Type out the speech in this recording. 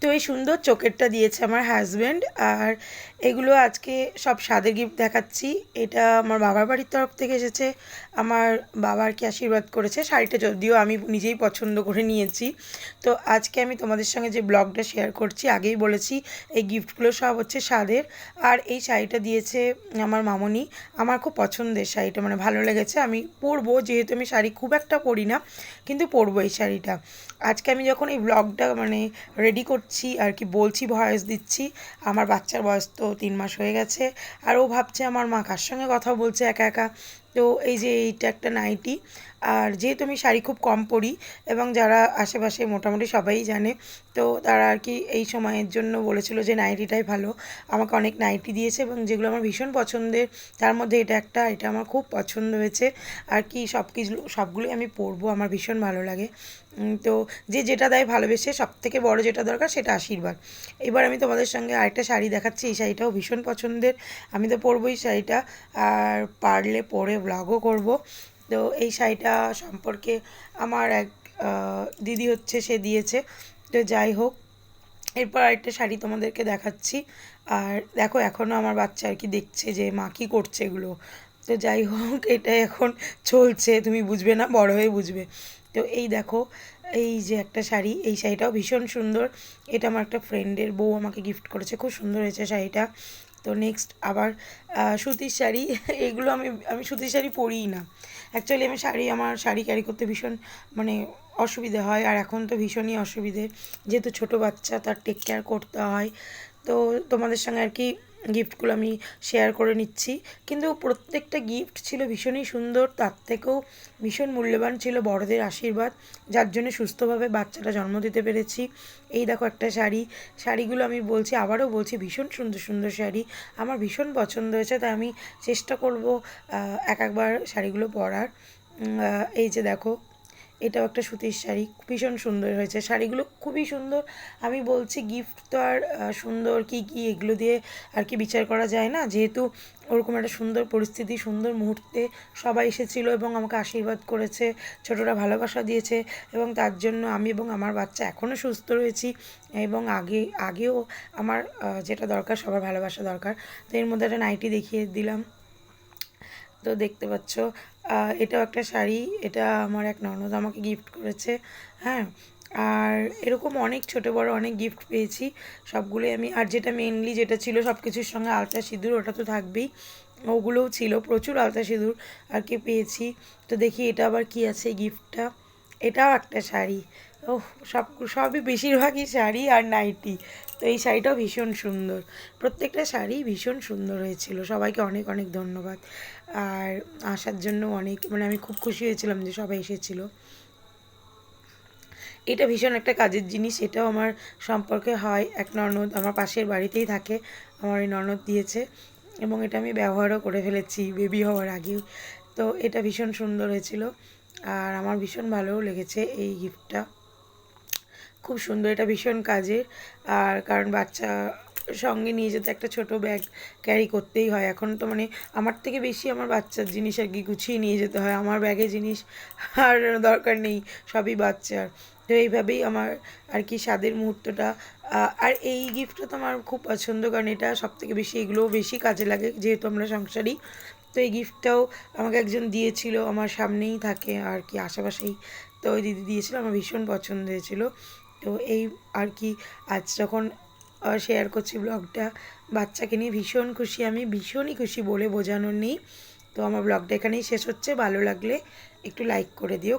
তো এই সুন্দর চোকেরটা দিয়েছে আমার হাজব্যান্ড আর এগুলো আজকে সব স্বাদের গিফট দেখাচ্ছি। এটা আমার বাবার বাড়ির তরফ থেকে এসেছে। আমার বাবা আর কি আশীর্বাদ করেছে শাড়িটা যদিও আমি নিজেই পছন্দ করে নিয়েছি। তো আজকে আমি তোমাদের সঙ্গে যে ব্লগটা শেয়ার করছি, আগেই বলেছি, এই গিফটগুলো সব হচ্ছে স্বাদের আর এই শাড়িটা দিয়েছে আমার মামনি। আমার খুব পছন্দের শাড়িটা মানে ভালো লেগেছে। আমি পরবো, যেহেতু আমি শাড়ি খুব একটা পরি না, কিন্তু পরবো এই শাড়িটা। আজকে আমি যখন এই ব্লগটা মানে রেডি করছি, আর কি বলছি ভয়েস দিচ্ছি। আমার বাচ্চার বয়স তো তিন মাস হয়ে গেছে, আর ও ভাবছে আমার মা কার সঙ্গে কথা বলছে একা একা? তো এই যে এইটা একটা নাইটি আর যেহেতু আমি শাড়ি খুব কম পরি এবং যারা আশেপাশে মোটামুটি সবাই জানে, তো তারা আর কি এই সময়ের জন্য বলেছিল যে নাইটিটাই ভালো। আমাকে অনেক নাইটি দিয়েছে এবং যেগুলো আমার ভীষণ পছন্দের, তার মধ্যে এটা একটা, এটা আমার খুব পছন্দ হয়েছে। আর কি সব কিছু সবগুলোই আমি পরবো, আমার ভীষণ ভালো লাগে। তো যে যেটা দেয় ভালোবেসে সব থেকে বড় যেটা দরকার সেটা আশীর্বাদ। এবার আমি তোমাদের সঙ্গে আরেকটা শাড়ি দেখাচ্ছি, এই শাড়িটাও ভীষণ পছন্দের। আমি তো পরবোই শাড়িটা, আর পারলে পরে ব্লগও করব। তো এই শাড়িটা সম্পর্কে আমার এক দিদি হচ্ছে, সে দিয়েছে। তো যাই হোক, এরপর আরেকটা শাড়ি তোমাদেরকে দেখাচ্ছি। আর দেখো এখনও আমার বাচ্চা আর কি দেখছে যে মা কী করছে এগুলো। তো যাই হোক, এটা এখন চলছে, তুমি বুঝবে না, বড় হয়ে বুঝবে। তো এই দেখো, এই যে একটা শাড়ি, এই শাড়িটাও ভীষণ সুন্দর। এটা আমার একটা ফ্রেন্ডের বউ আমাকে গিফট করেছে, খুব সুন্দর হয়েছে শাড়িটা। তো নেক্সট আবার সুতির শাড়ি, এগুলো আমি আমি সুতির শাড়ি পরিই না। অ্যাকচুয়ালি আমি শাড়ি, আমার শাড়ি ক্যারি করতে ভীষণ মানে অসুবিধে হয়, আর এখন তো ভীষণই অসুবিধে। যেহেতু ছোট বাচ্চা, তার টেক কেয়ার করতে হয়। তো তোমাদের সঙ্গে আর কি গিফটগুলো আমি শেয়ার করে নিচ্ছি। কিন্তু প্রত্যেকটা গিফট ছিল ভীষণই সুন্দর, তার থেকেও ভীষণ মূল্যবান ছিল বড়দের আশীর্বাদ, যার জন্য সুস্থভাবে বাচ্চাটা জন্ম দিতে পেরেছি। এই দেখো একটা শাড়ি, শাড়িগুলো আমি বলছি, আবারও বলছি, ভীষণ সুন্দর সুন্দর শাড়ি। আমার ভীষণ পছন্দ হয়েছে, তাই আমি চেষ্টা করব এক একবার শাড়িগুলো পরার। এই যে দেখো এটাও একটা সুতির শাড়ি, ভীষণ সুন্দর হয়েছে। শাড়িগুলো খুবই সুন্দর। আমি বলছি গিফট তো আর সুন্দর কি কি এগুলো দিয়ে আর কি বিচার করা যায় না? যেহেতু ওরকম একটা সুন্দর পরিস্থিতি, সুন্দর মুহূর্তে সবাই এসেছিল এবং আমাকে আশীর্বাদ করেছে, ছোটরা ভালোবাসা দিয়েছে এবং তার জন্য আমি এবং আমার বাচ্চা এখনও সুস্থ রয়েছি এবং আগে, আগেও আমার যেটা দরকার, সবার ভালোবাসা দরকার। তো এর মধ্যে একটা নাইটি দেখিয়ে দিলাম। তো দেখতে পাচ্ছ এটাও একটা শাড়ি, এটা আমার এক ননদ আমাকে গিফট করেছে হ্যাঁ। আর এরকম অনেক ছোট বড় অনেক গিফট পেয়েছি, সবগুলোই আমি, আর যেটা মেনলি যেটা ছিল সব কিছুর সঙ্গে আলতা সিঁদুর, ওটা তো থাকবেই, ওগুলোও ছিল, প্রচুর আলতা সিঁদুর আর কি পেয়েছি। তো দেখি এটা আবার কি আছে গিফটটা এটাও একটা শাড়ি ও সব, সবই বেশিরভাগই শাড়ি আর নাইটি। তো এই শাড়িটাও ভীষণ সুন্দর। প্রত্যেকটা শাড়ি ভীষণ সুন্দর হয়েছিল। সবাইকে অনেক অনেক ধন্যবাদ। আর আসার জন্য অনেক মানে আমি খুব খুশি হয়েছিলাম যে সবাই এসেছিল। এটা ভীষণ একটা কাজের জিনিস। এটাও আমার সম্পর্কে হয়। এক ননদ আমার পাশের বাড়িতেই থাকে। আমার এই ননদ দিয়েছে। এবং এটা আমি ব্যবহারও করে ফেলেছি বেবি হওয়ার আগেও তো এটা ভীষণ সুন্দর হয়েছিল। আর আমার ভীষণ ভালোও লেগেছে এই গিফটটা খুব সুন্দর এটা ভীষণ কাজের। আর কারণ বাচ্চা সঙ্গে নিয়ে যেতে একটা ছোট ব্যাগ ক্যারি করতেই হয়। এখন তো মানে আমার থেকে বেশি আমার বাচ্চার জিনিস আর কি গুছিয়ে নিয়ে যেতে হয়। আমার ব্যাগে জিনিস আর দরকার নেই, সবই বাচ্চার। তো এইভাবেই আমার আর কি স্বাদের মুহূর্তটা। আর এই গিফটটা তো আমার খুব পছন্দ কারণ এটা সব থেকে বেশি এগুলোও বেশি কাজে লাগে, যেহেতু আমরা সংসারী। তো এই গিফটটাও আমাকে একজন দিয়েছিল, আমার সামনেই থাকে আর কি আশেপাশেই। তো ওই দিদি দিয়েছিল, আমার ভীষণ পছন্দ হয়েছিল। তো এই আর কি, আজ যখন শেয়ার করছি ব্লগটা বাচ্চাকে নিয়ে ভীষণ খুশি আমি, ভীষণই খুশি বলে বোঝানোর নেই। তো আমার ব্লগটা এখানেই শেষ হচ্ছে, ভালো লাগলে একটু লাইক করে দিও